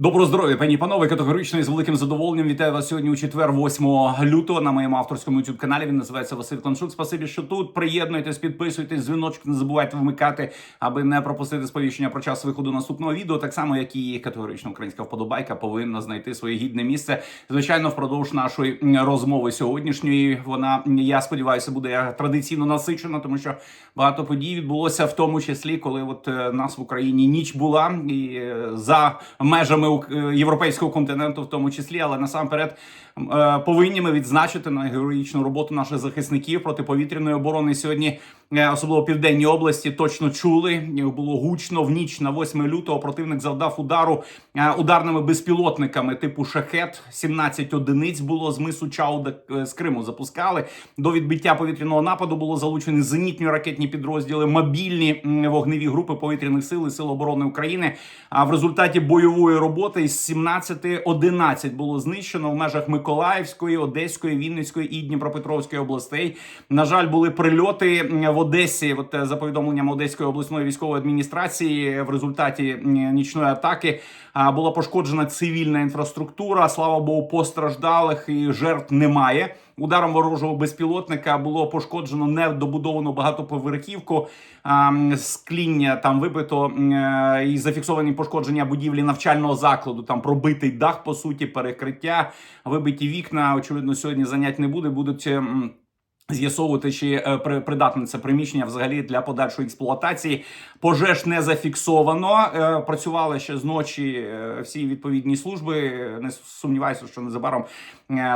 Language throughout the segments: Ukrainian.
Доброго здоров'я, пані панове. Категорично і з великим задоволенням вітаю вас сьогодні у четвер, 8 лютого, на моєму авторському youtube каналі. Він називається Василь Кланшук. Спасибі, що тут. Приєднуйтесь, підписуйтесь, дзвіночок не забувайте вмикати, аби не пропустити сповіщення про час виходу наступного відео. Так само, як і категорично українська вподобайка повинна знайти своє гідне місце. Звичайно, впродовж нашої розмови сьогоднішньої вона я сподіваюся буде традиційно насичена, тому що багато подій відбулося, в тому числі, коли от е, нас в Україні ніч була і е, за межами Ук- е, європейського континенту, в тому числі, але насамперед повинні ми відзначити на героїчну роботу наших захисників протиповітряної оборони сьогодні. е, Особливо в південній області точно чули. е, Було гучно в ніч на 8 лютого. Противник завдав удару е, ударними безпілотниками типу шахет. 17 одиниць було з мису Чауда е, з Криму. Запускали до відбиття повітряного нападу. Було залучені зенітні ракетні підрозділи, мобільні вогневі групи повітряних сил і сил оборони України. А в результаті бойової роботи із 17 11 було знищено в межах Миколаївської, Одеської, Вінницької і Дніпропетровської областей. На жаль, були прильоти в Одесі. От е, за повідомленням Одеської обласної військової адміністрації, в результаті нічної атаки була пошкоджена цивільна інфраструктура. Слава Богу, постраждалих і жертв немає. Ударом ворожого безпілотника було пошкоджено недобудовану багатоповерхівку. Скління там вибито е, і зафіксовані пошкодження будівлі навчального закладу. Там пробитий дах, по суті, перекриття, вибиті вікна. Очевидно, сьогодні занять не буде. Будуть. З'ясовувати, чи е, при- придатне це приміщення взагалі для подальшої експлуатації. Пожеж не зафіксовано. Е, Працювали ще зночі е, всі відповідні служби. Не сумніваюся, що незабаром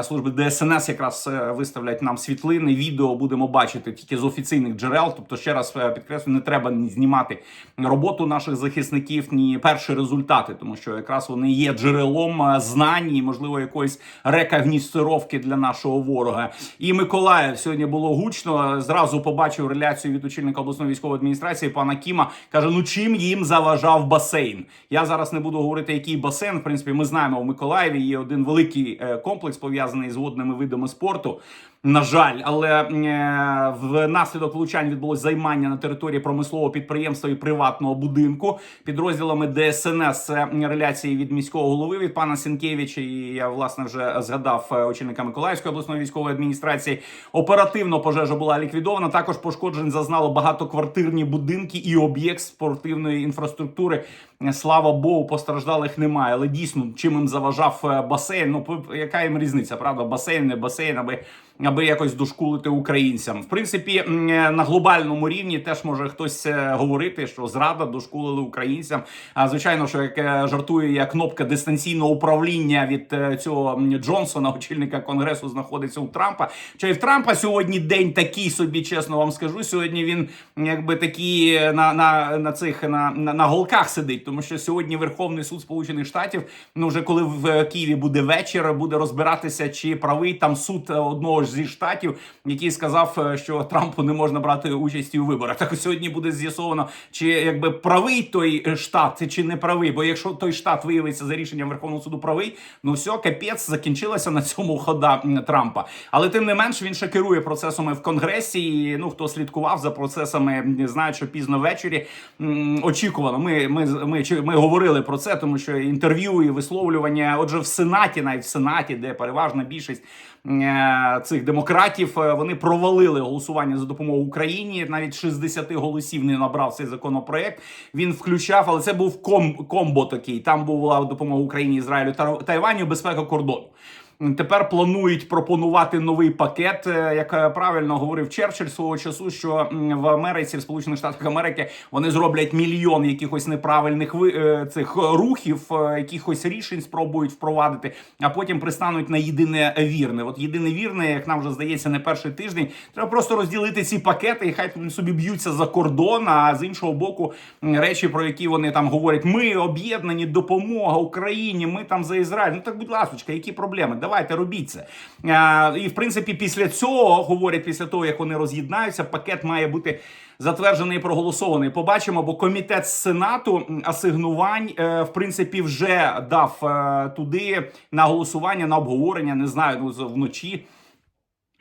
служби ДСНС якраз виставлять нам світлини. Відео будемо бачити тільки з офіційних джерел. Тобто, ще раз підкреслю, не треба ні знімати роботу наших захисників, ні перші результати, тому що якраз вони є джерелом знань і, можливо, якоїсь рекогнісцировки для нашого ворога. І Миколаїв сьогодні було гучно. Зразу побачив реляцію від очільника обласної військової адміністрації пана Кіма. каже: ну чим їм заважав басейн? Я зараз не буду говорити, який басейн. В принципі, ми знаємо, в Миколаєві є один великий е, комплекс пов'язаний з водними видами спорту. На жаль, але е, внаслідок влучань відбулось займання на території промислового підприємства і приватного будинку підрозділами ДСНС е, реляції від міського голови від пана Сінкевича. І я власне вже згадав е, очільника Миколаївської обласної військової адміністрації. Оперативно пожежа була ліквідована. Також пошкоджень зазнало багатоквартирні будинки і об'єкт спортивної інфраструктури. Слава Богу, постраждалих немає. Але дійсно, чим їм заважав басейн? Ну яка їм різниця? Правда, басейн, не басейн, аби аби якось дошкулити українцям. В принципі, е, на глобальному рівні теж може хтось е, говорити, що зрада дошкулили українцям. А звичайно, що як е, жартує, як кнопка дистанційного управління від цього Джонсона, очільника конгресу, знаходиться у Трампа. Чи і в Трампа сьогодні день такий собі, чесно вам скажу. Сьогодні він якби такий е, на, на, на цих на, на, на голках сидить, тому що сьогодні Верховний суд Сполучених Штатів, ну вже коли в Києві буде вечір, буде розбиратися, чи правий там суд одного ж зі штатів, який сказав, е, що Трампу не можна брати участі у виборах. Так сьогодні буде з'ясовано, чи якби правий той е, штат, чи не правий. Бо якщо той штат виявиться за рішенням Верховного суду правий, ну все, капець закінчилася на цьому хода Трампа. Але тим не менш він ще керує процесами в конгресі. І, ну хто слідкував за процесами, знає, що пізно ввечері очікувано. Ми, ми, ми, ми говорили про це, тому що інтерв'ю і висловлювання. Отже, в сенаті, навіть в сенаті, де переважна більшість цих демократів, е, вони провалили голосування за допомогу Україні. Навіть 60 голосів не набрав цей законопроект. Він включав, але це був ком, комбо такий. Там була допомога Україні, Ізраїлю та Тайваню, безпека кордону. Тепер планують пропонувати новий пакет, е, як е, правильно говорив Черчилль свого часу, що в Америці, в Сполучених Штатах Америки, вони зроблять мільйон якихось неправильних ви- е, цих рухів, якихось рішень спробують впровадити, а потім пристануть на єдине вірне. От єдине вірне, як нам вже здається, не перший тиждень. Треба просто розділити ці пакети, і хай собі б'ються за кордон. А з іншого боку, речі, про які вони там говорять: ми об'єднані, допомога Україні, ми там за Ізраїль. Ну так, будь ласка, які проблеми? Давайте робіть це. А, і в принципі, після цього говорять, після того як вони роз'єднаються, пакет має бути затверджений і проголосований. Побачимо, бо комітет сенату асигнувань е, в принципі вже дав е, туди на голосування, на обговорення. Не знаю, ну вночі.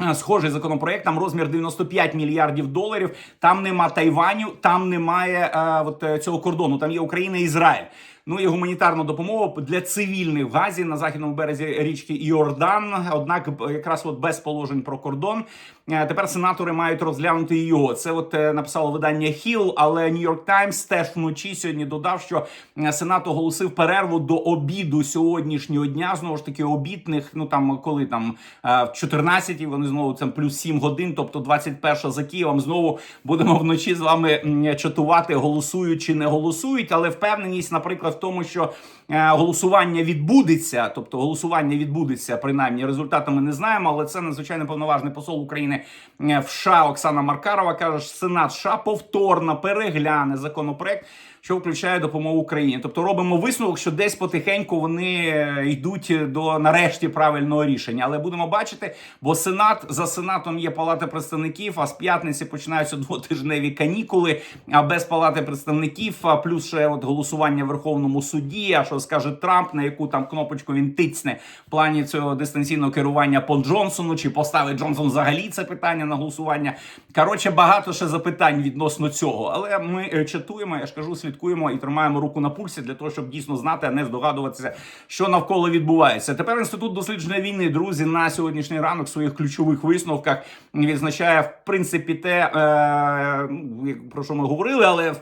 Е, Схожий законопроект, там розмір 95 мільярдів доларів. Там нема Тайваню, там немає е, от, е, цього кордону. Там є Україна і Ізраїль. Ну і гуманітарну допомогу для цивільних в Газі на західному березі річки Іордан. Однак, якраз от без положень про кордон. Е, Тепер сенатори мають розглянути його. Це от е, написало видання Hill, але York Times теж вночі сьогодні додав, що е, Сенат оголосив перерву до обіду сьогоднішнього дня. Знову ж таки, обідних. Ну там коли там е, в 14 вони знову там плюс 7 годин, тобто 21 за Києвом. Знову будемо вночі з вами чатувати, голосують чи не голосують, але впевненість, наприклад, в тому, що е, голосування відбудеться, тобто голосування відбудеться, принаймні результати ми не знаємо, але це надзвичайно повноважний посол України е, в США Оксана Маркарова каже, що Сенат США повторно перегляне законопроект. Що включає допомогу Україні, тобто робимо висновок, що десь потихеньку вони е, йдуть до нарешті правильного рішення. Але будемо бачити, бо Сенат за Сенатом є Палата представників. А з п'ятниці починаються двотижневі канікули. А без Палати представників, а плюс ще от голосування в Верховному суді. А що скаже Трамп, на яку там кнопочку він тицне в плані цього дистанційного керування по Джонсону, чи поставить Джонсон взагалі це питання на голосування. Коротше, багато ще запитань відносно цього. Але ми е, чатуємо, я ж кажу, слідкуємо і тримаємо руку на пульсі для того, щоб дійсно знати, а не здогадуватися, що навколо відбувається. Тепер інститут дослідження війни, друзі, на сьогоднішній ранок в своїх ключових висновках відзначає в принципі те, е, ну, про що ми говорили, але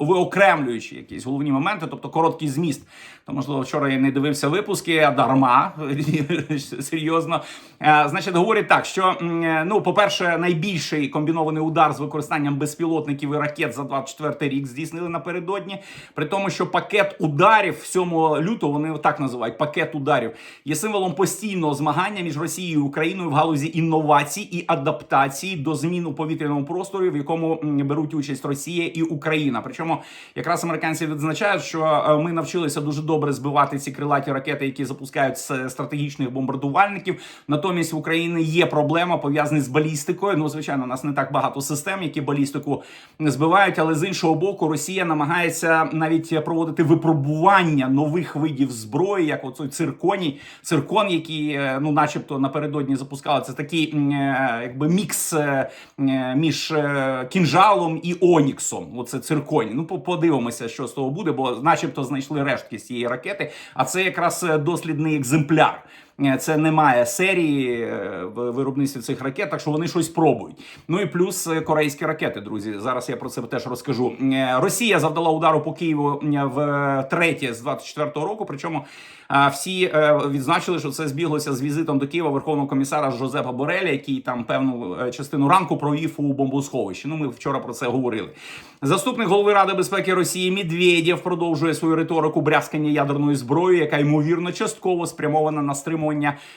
виокремлюючи якісь головні моменти, тобто короткий зміст. То можливо вчора я не дивився випуски, а дарма серйозно. Е, Значить, говорять так, що е, ну, по-перше, найбільший комбінований удар з використанням безпілотників і ракет за 24 рік здійснили напередодні. При тому, що пакет ударів 7 лютого вони так називають пакет ударів є символом постійного змагання між Росією і Україною в галузі інновацій і адаптації до змін у повітряному просторі, в якому беруть участь Росія і Україна. Причому якраз американці відзначають, що е, ми навчилися дуже добре збивати ці крилаті ракети, які запускають з стратегічних бомбардувальників. Натомість в Україні є проблема пов'язана з балістикою. Ну, звичайно, у нас не так багато систем, які балістику збивають, але з іншого боку, Росія намагається навіть проводити випробування нових видів зброї, як оцей цирконій, циркон, який, е, ну, начебто, напередодні запускали. Це такий е, якби мікс е, між кінжалом і оніксом. Оце цирконій. Ну, подивимося, що з того буде, бо, начебто, знайшли рештки з цієї ракети. А це якраз дослідний екземпляр. Е, Це немає серії е, в виробництві цих ракет, так що вони щось пробують. Ну і плюс е, корейські ракети, друзі. Зараз я про це теж розкажу. Росія завдала удару по Києву в третє з 24-го року. Причому всі відзначили, що це збіглося з візитом до Києва верховного комісара Жозепа Бореля, який там певну частину ранку провів у бомбосховищі. Ну, ми вчора про це говорили. Заступник голови Ради безпеки Росії Медведєв продовжує свою риторику брязкання ядерною зброєю, яка ймовірно частково спрямована на стримування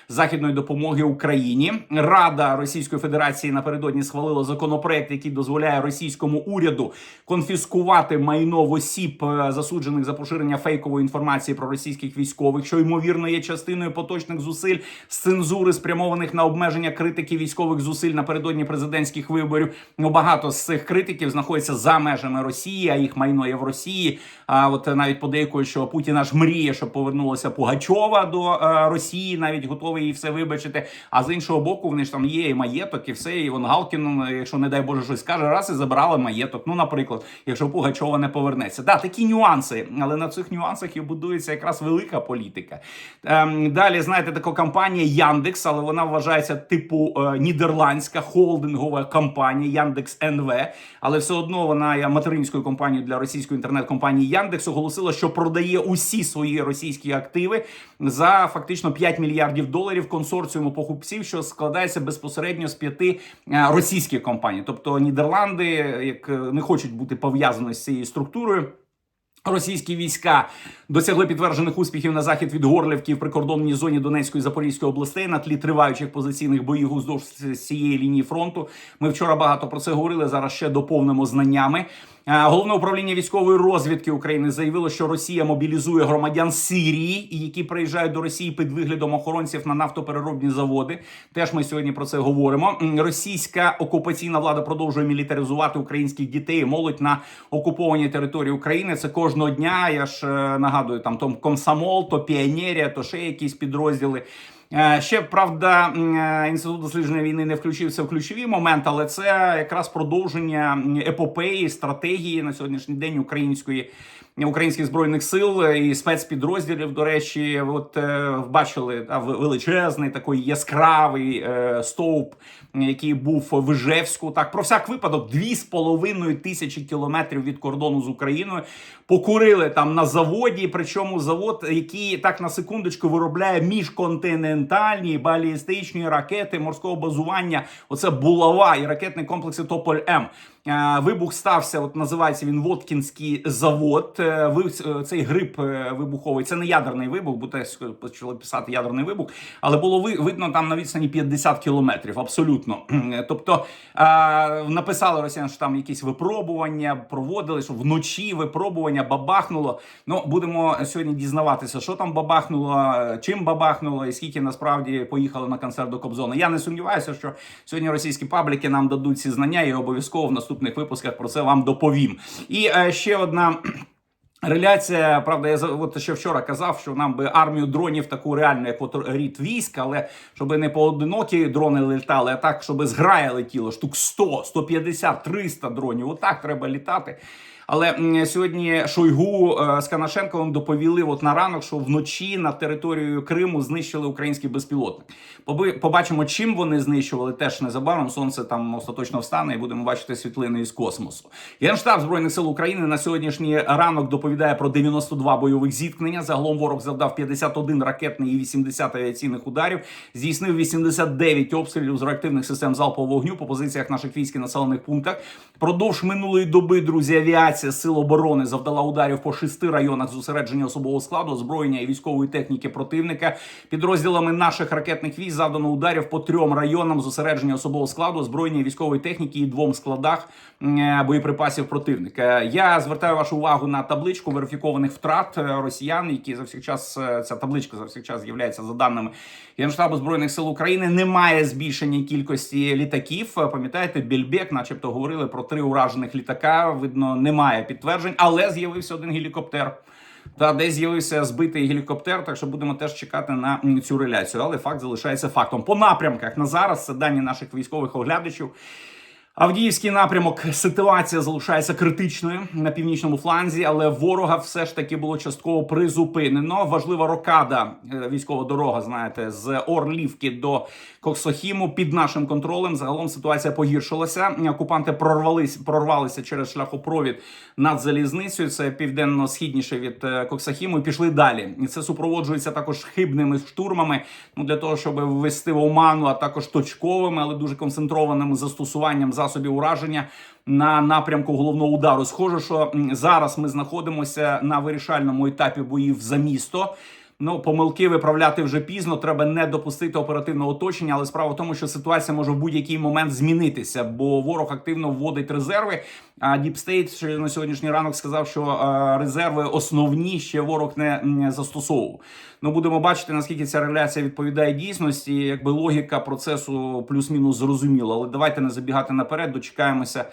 західної допомоги Україні. Рада Російської Федерації напередодні схвалила законопроект, який дозволяє російському уряду конфіскувати майно в осіб, е, засуджених за поширення фейкової інформації про російських військових, що ймовірно є частиною поточних зусиль з цензури, спрямованих на обмеження критики військових зусиль напередодні президентських виборів. Ну багато з цих критиків знаходяться за межами Росії, а їх майно є в Росії. А от навіть подейкують, що Путін аж мріє, щоб повернулася Пугачова до е, Росії, навіть готовий їй все вибачити. А з іншого боку, вони ж там є і маєток, і все. І вон Галкін, е, якщо не дай Боже щось скаже, раз і забрали маєток. Ну, наприклад, якщо Пугачова не повернеться. Да, такі нюанси, але на цих нюансах і будується якраз велика політика. Ем, далі знаєте, така компанія Яндекс, але вона вважається типу е, нідерландська холдингова компанія Яндекс НВ, але все одно вона є материнською компанією для російської інтернет-компанії Яндекс. Оголосила, що продає усі свої російські активи за фактично 5 мільярдів доларів консорціуму покупців, що складається безпосередньо з п'яти е, російських компаній. Тобто Нідерланди, як е, не хочуть бути пов'язані з цією структурою. Російські війська досягли підтверджених успіхів на захід від Горлівки в прикордонній зоні Донецької і Запорізької областей на тлі триваючих позиційних боїв уздовж цієї лінії фронту. Ми вчора багато про це говорили. Зараз ще доповнимо знаннями. Е, Головне управління військової розвідки України заявило, що Росія мобілізує громадян Сирії, які приїжджають до Росії під виглядом охоронців на нафтопереробні заводи. Теж ми сьогодні про це говоримо. Російська окупаційна влада продовжує мілітаризувати українських дітей і молодь на окупованій території України. Це кожного дня. Я ж е, нагадую, там то комсомол, то піонерія, то ще якісь підрозділи. Е, Ще правда, е, інститут дослідження війни не включився в ключові моменти, але це якраз продовження епопеї, стратегії на сьогоднішній день української. Українських збройних сил і спецпідрозділів, до речі, от е, бачили величезний такий яскравий стовп, який був в Ижевську. Так, про всяк випадок, дві з половиною тисячі кілометрів від кордону з Україною покурили там на заводі. Причому завод, який так на секундочку виробляє міжконтинентальні балістичні ракети морського базування. Оце булава і ракетний комплекси Тополь М. Е, Вибух стався, от називається він Воткінський завод. Е, е, Цей гриб вибуховий. Це не ядерний вибух, бо теж почали писати ядерний вибух, але було ви- видно там на відстані 50 кілометрів. Абсолютно. Тобто написали росіяни, що там якісь випробування проводили, що вночі випробування бабахнуло. Ну будемо сьогодні дізнаватися, що там бабахнуло, чим бабахнуло, і скільки насправді поїхали на концерт до Кобзона. Я не сумніваюся, що сьогодні російські пабліки нам дадуть ці знання, і обов'язково в наступних випусках про це вам доповім. І е, ще одна. Реляція, правда, я от ще вчора казав, що нам би армію дронів таку реальну, як от рід військ, але щоб не поодинокі дрони літали, а так, щоб зграя летіло штук 100, 150, 300 дронів. Отак треба літати. Але сьогодні Шойгу е, з Канашенковим доповіли от на ранок, що вночі на територію Криму знищили український безпілотник. Побачимо, чим вони знищували. Теж незабаром сонце там остаточно встане, і будемо бачити світлини із космосу. Генштаб збройних сил України на сьогоднішній ранок доповідає про 92 бойових зіткнення. Загалом ворог завдав 51 ракетний і 80 авіаційних ударів. Здійснив 89 обстрілів з реактивних систем залпового вогню по позиціях наших військ і населених пунктах. Продовж минулої доби, друзі, авіація сил оборони завдала ударів по шести районах зосередження особового складу, озброєння і військової техніки противника. Підрозділами наших ракетних військ завдано ударів по трьом районам зосередження особового складу, озброєння і військової техніки і двом складах боєприпасів противника. Я звертаю вашу увагу на табличку верифікованих втрат е, росіян, які за всіх час е, ця табличка за всіх час з'являється за даними Генштабу збройних сил України. Немає збільшення кількості літаків. Пам'ятаєте, Більбек, начебто, говорили про три уражених літака. Видно, немає підтверджень, але з'явився один гелікоптер. Та десь з'явився збитий гелікоптер, так що будемо теж чекати на цю реляцію. Але факт залишається фактом. По напрямках на зараз це дані наших військових оглядачів. Авдіївський напрямок ситуація залишається критичною на північному фланзі, але ворога все ж таки було частково призупинено. Важлива рокада, е, військова дорога, знаєте, з Орлівки до Коксохіму під нашим контролем. Загалом ситуація погіршилася. Окупанти прорвались, прорвалися через шляхопровід над залізницею. Це південно-східніше від е, Коксахіму. І пішли далі. І це супроводжується також хибними штурмами. Ну для того, щоб ввести в оману, а також точковими, але дуже концентрованим застосуванням засобів ураження на напрямку головного удару. Схоже, що зараз ми знаходимося на вирішальному етапі боїв за місто. Ну, помилки виправляти вже пізно. Треба не допустити оперативного оточення. Але справа в тому, що ситуація може в будь-який момент змінитися, бо ворог активно вводить резерви. А Діпстейт на сьогоднішній ранок сказав, що резерви основні ще ворог не застосовував. Ну будемо бачити, наскільки ця реляція відповідає дійсності. Якби логіка процесу плюс-мінус зрозуміла. Але давайте не забігати наперед, дочекаємося.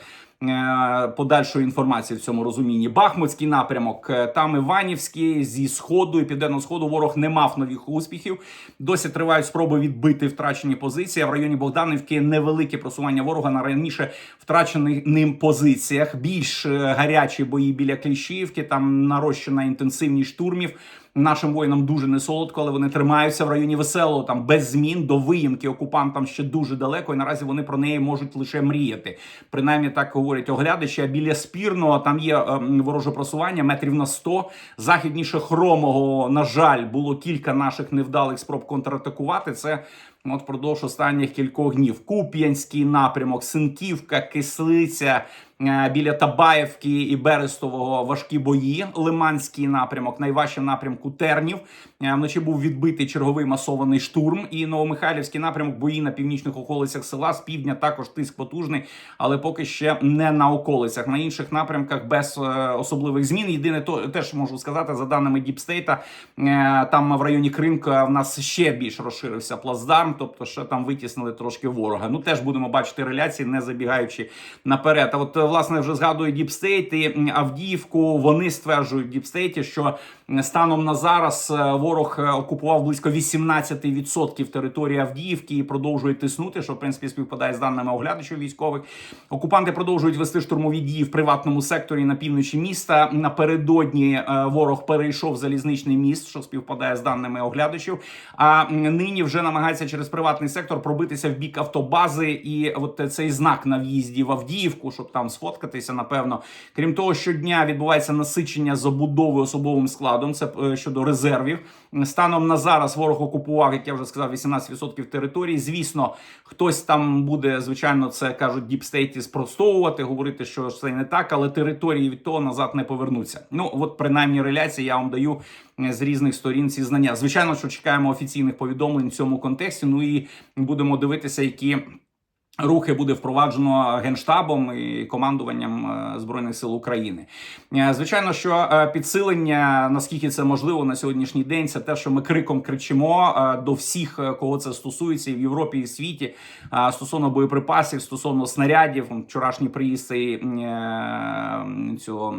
Е, Подальшої інформації в цьому розумінні. Бахмутський напрямок, е, там Іванівський зі сходу і південного сходу ворог не мав нових успіхів. Досі тривають спроби відбити втрачені позиції. В районі Богданівки невелике просування ворога на раніше втрачених ним позиціях. Більш е, гарячі бої біля Кліщівки, там нарощена інтенсивність штурмів. Нашим воїнам дуже не солодко, але вони тримаються в районі веселого, там без змін до виїмки окупантам ще дуже далеко, і наразі вони про неї можуть лише мріяти. Принаймні так говорять оглядачі. А біля спірного там є ем, вороже просування метрів на 100. Західніше хромого, на жаль, було кілька наших невдалих спроб контратакувати. Це от впродовж останніх кількох днів. Куп'янський напрямок, Синківка, Кислиця. Е, Біля Табаєвки і Берестового важкі бої. Лиманський напрямок, найважче напрямку Тернів. Е, Вночі був відбитий черговий масований штурм. І Новомихайлівський напрямок бої на північних околицях села. З півдня також тиск потужний, але поки ще не на околицях. На інших напрямках без е, особливих змін. Єдине, то теж можу сказати, за даними Діпстейта, там в районі Кримка в нас ще більш розширився плацдарм. тобто ще там витіснили трошки ворога. Ну теж будемо бачити реляції, не забігаючи наперед. А от власне вже згадую Діпстейт і Авдіївку. Вони стверджують в Діпстейті, що станом на зараз е, ворог е, окупував близько 18% території Авдіївки і продовжує тиснути, що в принципі співпадає з даними оглядачів військових. Окупанти продовжують вести штурмові дії в приватному секторі на півночі міста. Напередодні е, ворог перейшов залізничний міст, що співпадає з даними оглядачів. А нині вже намагається через приватний сектор пробитися в бік автобази, і от цей знак на в'їзді в Авдіївку, щоб там сфоткатися. Напевно, крім того, щодня відбувається насичення забудови особовим складом. Це е, щодо резервів. Станом на зараз ворог окупував, як я вже сказав, 18% території. Звісно, хтось там буде, звичайно, це кажуть діпстейті спростовувати, говорити, що це не так, але території від того назад не повернуться. Ну от принаймні реляції я вам даю е, з різних сторін ці знання. Звичайно, що чекаємо офіційних повідомлень в цьому контексті. Ну і будемо дивитися, які. Рухи буде впроваджено генштабом і командуванням е, збройних сил України. Е, Звичайно, що е, підсилення, наскільки це можливо на сьогоднішній день, це те, що ми криком кричимо до всіх, кого це стосується, і в Європі і в світі стосовно боєприпасів, стосовно снарядів. Вчорашній приїзд цього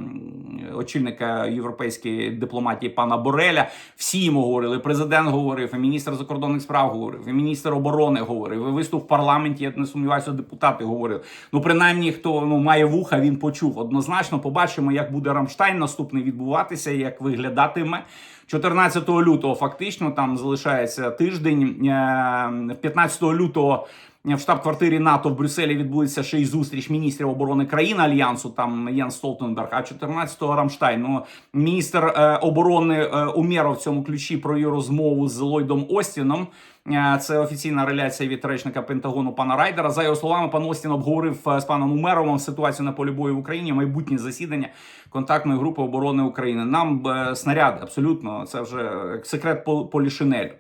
очільника європейської дипломатії пана Бореля. Всі йому говорили. Президент говорив, і міністр закордонних справ говорив, і міністр оборони говорив. І виступ в парламенті. Я не сумніваюся, депутати говорили. Ну, принаймні, хто ну має вуха, він почув. Однозначно, побачимо, як буде Рамштайн наступний відбуватися, як виглядатиме. 14 лютого фактично там залишається тиждень. Е, 15 лютого в штаб-квартирі НАТО в Брюсселі відбудеться ще й зустріч міністрів оборони країн альянсу. Там Єнс Столтенберг. А 14-го Рамштайн. Ну міністр е, оборони е, Умєров в цьому ключі про її розмову з Ллойдом Остіном. Е, Це офіційна реляція від речника Пентагону пана Райдера. За його словами, пан Остін обговорив е, з паном Умеровим ситуацію на полі бою в Україні, майбутнє засідання контактної групи оборони України. Нам е, снаряди абсолютно це вже секрет Полішинелю.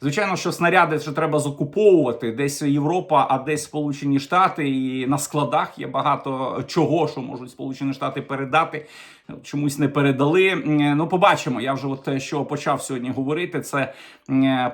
Звичайно, що снаряди ще треба закуповувати десь Європа, а десь Сполучені Штати. І на складах є багато чого, що можуть Сполучені Штати передати. Чомусь не передали. Ну, побачимо. Я вже от те, що почав сьогодні говорити, це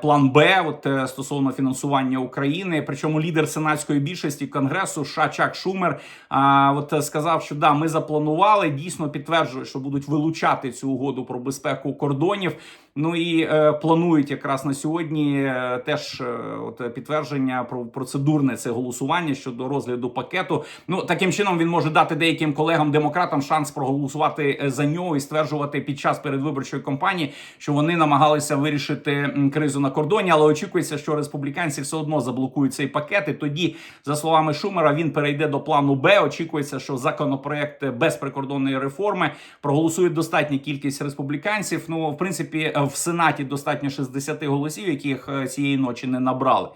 план Б, от е, стосовно фінансування України. Причому лідер сенатської більшості конгресу США Чак Шумер а, от е, сказав, що да, ми запланували. Дійсно підтверджує, що будуть вилучати цю угоду про безпеку кордонів. Ну і е, планують якраз на сьогодні е, теж е, от підтвердження про процедурне це голосування щодо розгляду пакету. Ну таким чином він може дати деяким колегам демократам шанс проголосувати е, за нього і стверджувати під час передвиборчої кампанії, що вони намагалися вирішити кризу на кордоні, але очікується, що республіканці все одно заблокують цей пакет. І тоді, за словами Шумера, він перейде до плану Б. Очікується, що законопроект без прикордонної реформи проголосують достатня кількість республіканців. Ну, в принципі, е, в Сенаті достатньо 60 голосів, яких е, цієї ночі не набрали.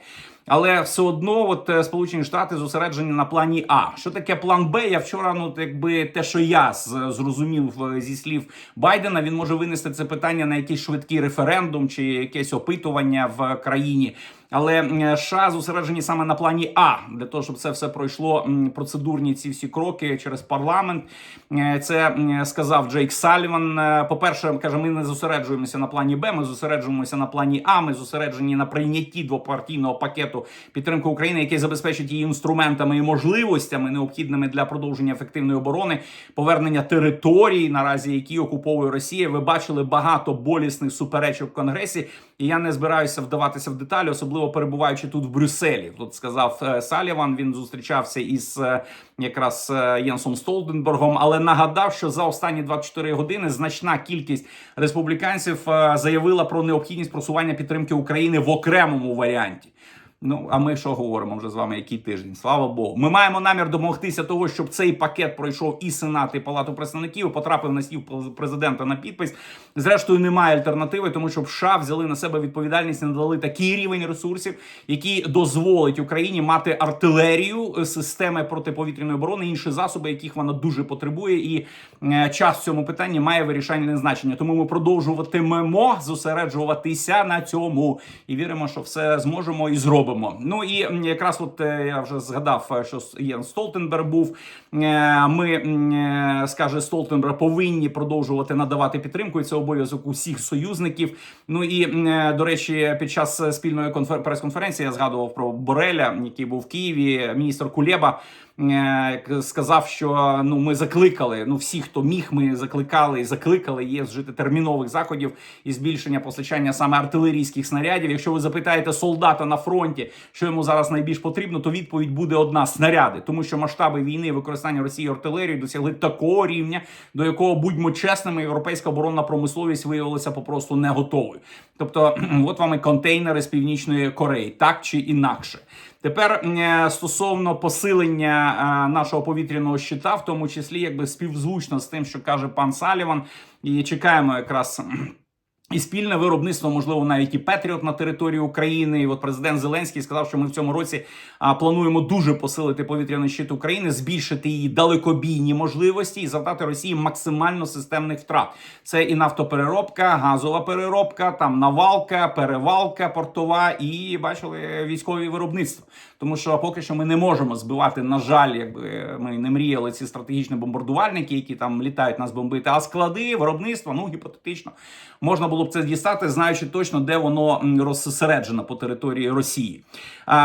Але все одно, от е, Сполучені Штати зосереджені на плані А. Що таке план Б? Я вчора, ну якби те, що я зрозумів е, зі слів Байдена, він може винести це питання на якийсь швидкий референдум чи якесь опитування в країні. Але США зосереджені саме на плані А для того, щоб це все пройшло процедурні ці всі кроки через парламент. Е, Це сказав Джейк Саліван. Е, По-перше, каже, ми не зосереджуємося на плані Б, ми зосереджуємося на плані А. Ми зосереджені на прийнятті двопартійного пакету підтримки України, який забезпечить її інструментами і можливостями, необхідними для продовження ефективної оборони, повернення територій, наразі які окуповує Росія. Ви бачили багато болісних суперечок в Конгресі, і я не збираюся вдаватися в деталі, особливо перебуваючи тут в Брюсселі. Тут сказав е, Саліван. Він зустрічався із е, якраз е, Єнсом Столтенбергом, але нагадав, що за останні 24 години значна кількість республіканців заявила про необхідність просування підтримки України в окремому варіанті. Ну, а ми що говоримо вже з вами? Який тиждень? Слава Богу. Ми маємо намір домогтися того, щоб цей пакет пройшов і Сенат, і Палату представників, потрапив на стіл президента на підпис. Зрештою, немає альтернативи, тому що США взяли на себе відповідальність і надали такий рівень ресурсів, який дозволить Україні мати артилерію, е, системи протиповітряної оборони, інші засоби, яких вона дуже потребує, і е, час в цьому питанні має вирішальне значення. Тому ми продовжуватимемо зосереджуватися на цьому і віримо, що все зможемо і зробимо. Робимо. Ну і якраз от е, я вже згадав, е, що Єн Столтенберг був. Е, Ми скаже Столтенберг, повинні продовжувати надавати підтримку. І це обов'язок усіх союзників. Ну і до речі, під час спільної конфер... прес-конференції я згадував про Бореля, який був в Києві. Міністр Кулєба е, к- сказав, що ну ми закликали. Ну всі, хто міг, ми закликали і закликали ЄС вжити термінових заходів і збільшення постачання саме артилерійських снарядів. Якщо ви запитаєте солдата на фронті, що йому зараз найбільш потрібно, то відповідь буде одна: снаряди, тому що масштаби війни використання Росії артилерії досягли такого рівня, до якого будьмо чесними, європейська оборонна промисловість виявилася попросту не готовою. Тобто, от вам і контейнери з північної Кореї, так чи інакше. Тепер е, стосовно посилення е, нашого повітряного щита, в тому числі якби співзвучно з тим, що каже пан Саліван, і чекаємо якраз. І спільне виробництво, можливо, навіть і Петріот на території України. І от президент Зеленський сказав, що ми в цьому році а, плануємо дуже посилити повітряний щит України, збільшити її далекобійні можливості і завдати Росії максимально системних втрат. Це і нафтопереробка, газова переробка, там навалка, перевалка портова і бачили військові виробництва. Тому що поки що ми не можемо збивати, на жаль, якби ми не мріяли ці стратегічні бомбардувальники, які там літають нас бомбити, а склади, виробництва, ну гіпотетично можна було б це дістати, знаючи точно, де воно розсереджено по території Росії.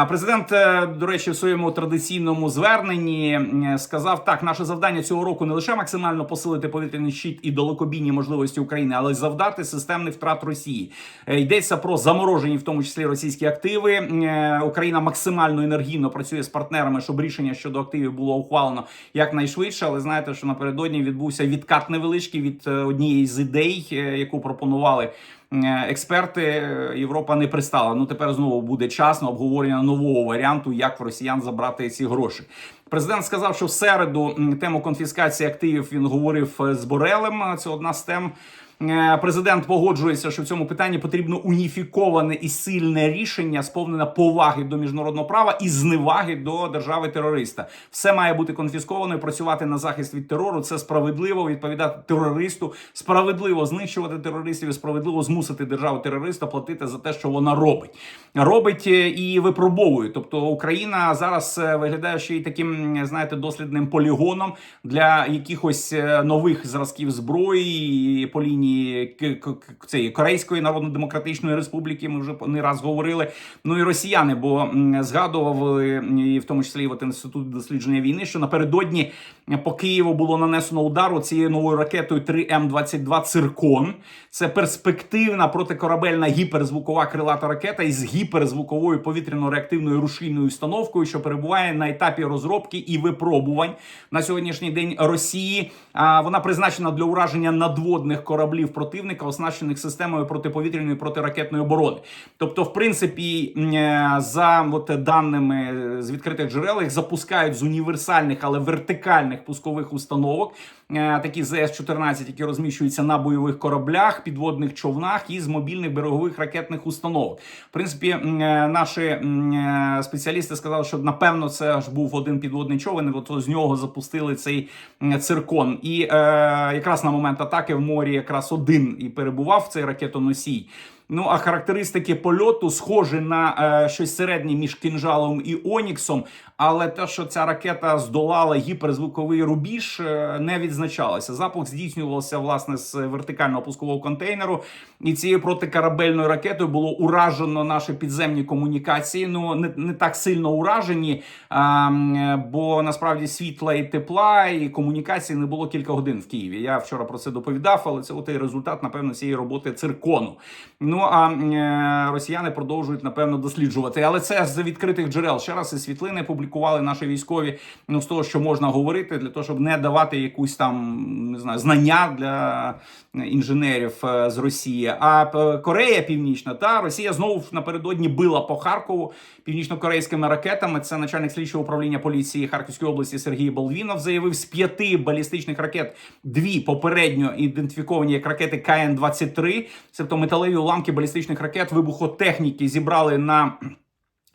Президент, е, до речі, в своєму традиційному зверненні сказав: так, наше завдання цього року не лише максимально посилити повітряний щит і далекобійні можливості України, але й завдати системних втрат Росії. Е, Йдеться про заморожені, в тому числі російські активи. Е, Україна максимально енергійно працює з партнерами, щоб рішення щодо активів було ухвалено якнайшвидше. Але знаєте, що напередодні відбувся відкат невеличкий від однієї з ідей, яку пропонували. Е, Експерти Е, Європа не пристала. Ну тепер знову буде час на обговорення нового варіанту, як в росіян забрати ці гроші. Президент сказав, що в середу тему конфіскації активів він говорив е, з Борелем. Це одна з тем. Е, Президент погоджується, що в цьому питанні потрібно уніфіковане і сильне рішення, сповнене поваги до міжнародного права і зневаги до держави терориста. Все має бути конфісковано і працювати на захист від терору. Це справедливо відповідати терористу, справедливо знищувати терористів і справедливо змусити державу терориста платити за те, що вона робить. Робить е, і випробовує. Тобто Україна зараз е, виглядає ще й таким, знаєте, дослідним полігоном для якихось нових зразків зброї по лінії К- цієї Корейської Народно-Демократичної Республіки. Ми вже не раз говорили. Ну і росіяни, бо м, згадували і в тому числі от інститут дослідження війни, що напередодні по Києву було нанесено удар цією новою ракетою 3М22 Циркон. Це перспективна протикорабельна гіперзвукова крилата ракета із гіперзвуковою повітряно-реактивною рушійною установкою, що перебуває на етапі розробки і випробувань на сьогоднішній день Росії. Вона призначена для ураження надводних кораблів противника, оснащених системою протиповітряної протиракетної оборони. Тобто, в принципі, е, за от, даними з відкритих джерел, їх запускають з універсальних, але вертикальних пускових установок, е, такі ЗС-14, які розміщуються на бойових кораблях, підводних човнах і з мобільних берегових ракетних установок. В принципі, е, наші е, спеціалісти сказали, що напевно це ж був один підводний човен. От з нього запустили цей циркон. І е, якраз на момент атаки в морі якраз один і перебував цей ракетоносій. Ну а характеристики польоту схожі на е, щось середнє між кінжалом і Оніксом. Але те, що ця ракета здолала гіперзвуковий рубіж, е, не відзначалося. Запуск здійснювався власне з вертикального пускового контейнеру, і цією протикорабельною ракетою було уражено наші підземні комунікації. Ну не, не так сильно уражені, а, бо насправді світла і тепла і комунікації не було кілька годин в Києві. Я вчора про це доповідав, але це от і результат, напевно, цієї роботи циркону. Ну а е, росіяни продовжують напевно досліджувати. Але це з відкритих джерел. Ще раз і світлини публікували наші військові. Ну з того, що можна говорити, для того, щоб не давати якусь там не знаю знання для інженерів е, з Росії. А е, Корея Північна та Росія знову напередодні била по Харкову північно-корейськими ракетами. Це начальник слідчого управління поліції Харківської області Сергій Болвінов заявив з п'яти балістичних ракет дві попередньо ідентифіковані як ракети КН-23, тобто металеві уламки балістичних ракет вибухотехніки зібрали на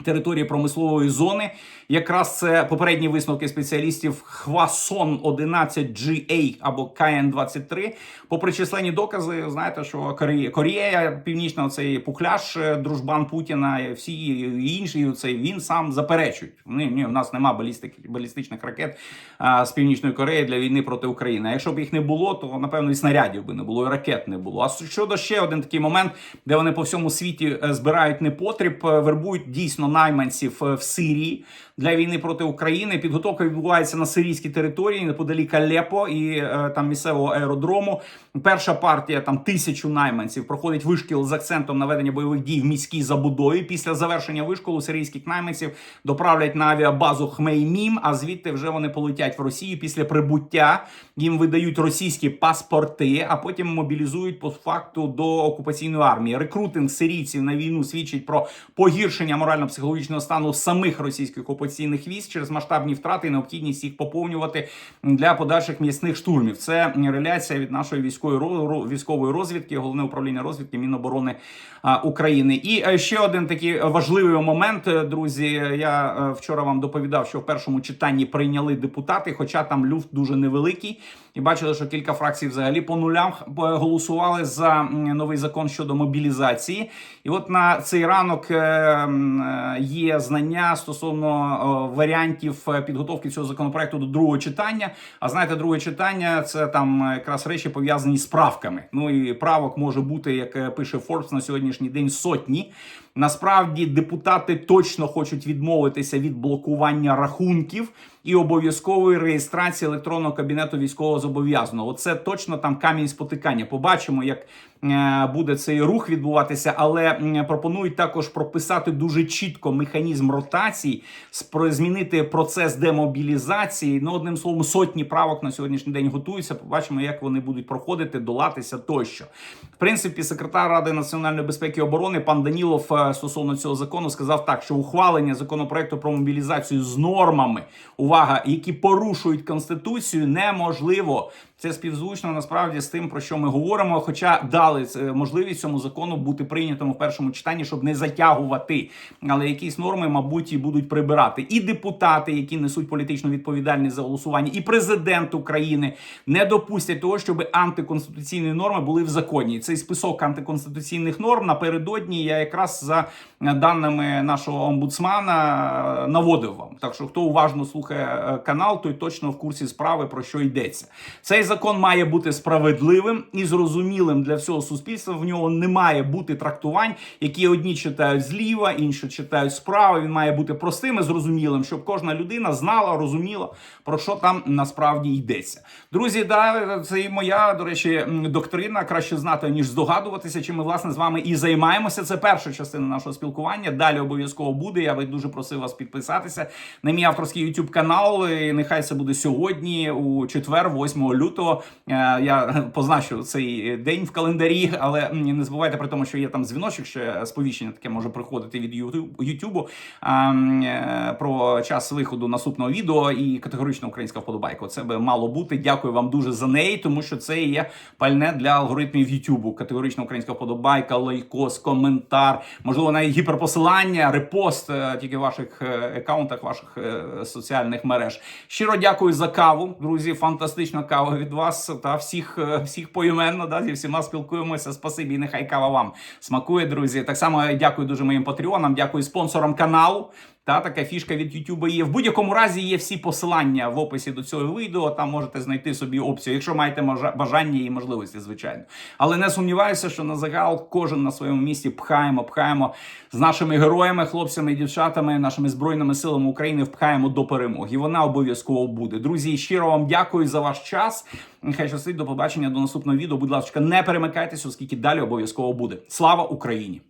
Території промислової зони, якраз це попередні висновки спеціалістів Хвасон 11 GA або КН 23 Попри численні докази, знаєте, що Корея, Корея Північна, цей пухляш, е, дружбан Путіна, всі інші, цей він сам заперечують. Ні, ні, у нас нема балістичних ракет а, з північної Кореї для війни проти України. А якщо б їх не було, то напевно і снарядів би не було, і ракет не було. А щодо ще один такий момент, де вони по всьому світі е, збирають непотріб, е, вербують дійсно найманців в Сирії для війни проти України. Підготовка відбувається на сирійській території неподалік Алепо і е, там місцевого аеродрому. Перша партія там тисячу найманців проходить вишкіл з акцентом на ведення бойових дій в міській забудові. Після завершення вишколу сирійських найманців доправлять на авіабазу Хмеймім. А звідти вже вони полетять в Росію після прибуття. Їм видають російські паспорти, а потім мобілізують по факту до окупаційної армії. Рекрутинг сирійців на війну свідчить про погіршення морально-психологічного стану самих російських окупаційних військ через масштабні втрати і необхідність їх поповнювати для подальших м'ясних штурмів. Це реляція від нашої військової військової розвідки, головне управління розвідки Міноборони України. І е, ще один такий важливий момент, е, друзі. Я е, вчора вам доповідав, що в першому читанні прийняли депутати, хоча там люфт дуже невеликий. І бачили, що кілька фракцій взагалі по нулям голосували за новий закон щодо мобілізації. І от на цей ранок є знання стосовно варіантів е, підготовки цього законопроекту до другого читання. А знаєте, друге читання це там е, якраз речі пов'язані з правками. Ну і правок може бути, як е, пише Форбс на сьогоднішній день, сотні. Насправді депутати точно хочуть відмовитися від блокування рахунків і обов'язкової реєстрації електронного кабінету військового зобов'язаного. Оце точно там камінь спотикання. Побачимо, як е, буде цей рух відбуватися, але пропонують також прописати дуже чітко механізм ротації, змінити процес демобілізації. Ну, одним словом, сотні правок на сьогоднішній день готуються. Побачимо, як вони будуть проходити, долатися тощо. В принципі, секретар Ради національної безпеки і оборони пан Данілов е, стосовно цього закону сказав так, що ухвалення законопроекту про мобілізацію з нормами, увага, які порушують конституцію, неможливо. Це співзвучно насправді з тим, про що ми говоримо. Хоча дали е, можливість цьому закону бути прийнятому в першому читанні, щоб не затягувати. Але якісь норми, мабуть, і будуть прибирати. І депутати, які несуть політичну відповідальність за голосування, і президент України не допустять того, щоб антиконституційні норми були в законі. Цей список антиконституційних норм напередодні я якраз за даними нашого омбудсмана е, наводив вам. Так що хто уважно слухає е, канал, той точно в курсі справи про що йдеться. Цей закон має бути справедливим і зрозумілим для всього суспільства. В нього не має бути трактувань, які одні читають зліва, інші читають справа. Він має бути простим і зрозумілим, щоб кожна людина знала, розуміла про що там насправді йдеться. Друзі, да, це і моя до речі доктрина. Краще знати ніж здогадуватися. Чим ми власне з вами і займаємося. Це перша частина нашого спілкування. Далі обов'язково буде. Я би дуже просив вас підписатися на мій авторський YouTube канал. Нехай це буде сьогодні, у четвер, 8 лютого. Е, Я позначу цей день в календарі, але не забувайте при тому, що є там дзвіночок, ще сповіщення таке може приходити від Ютуб- Ютубу а, м, е, про час виходу наступного відео і категорична українська вподобайка. Це би мало бути. Дякую вам дуже за неї, тому що це є пальне для алгоритмів Ютубу. Категорична українська вподобайка, лайкос, коментар, можливо, навіть гіперпосилання, репост е, тільки в ваших е, аккаунтах, ваших соціальних мереж. Щиро дякую за каву, друзі. Фантастична кава від вас та всіх, е, всіх поіменно. Да, зі всіма спілкуємося. Спасибі, нехай кава вам смакує, друзі. Так само дякую дуже моїм патреонам, дякую спонсорам каналу. Та така фішка від YouTube є. В будь-якому разі є всі посилання в описі до цього відео. Там можете знайти собі опцію, якщо маєте бажання і можливості, звичайно. Але не сумніваюся, що на загал кожен на своєму місці пхаємо, пхаємо з нашими героями, хлопцями і дівчатами, нашими збройними силами України впхаємо до перемоги. І вона обов'язково буде. Друзі, щиро вам дякую за ваш час. Нехай щастить, до побачення до наступного відео. Будь ласка, не перемикайтеся, оскільки далі обов'язково буде. Слава Україні!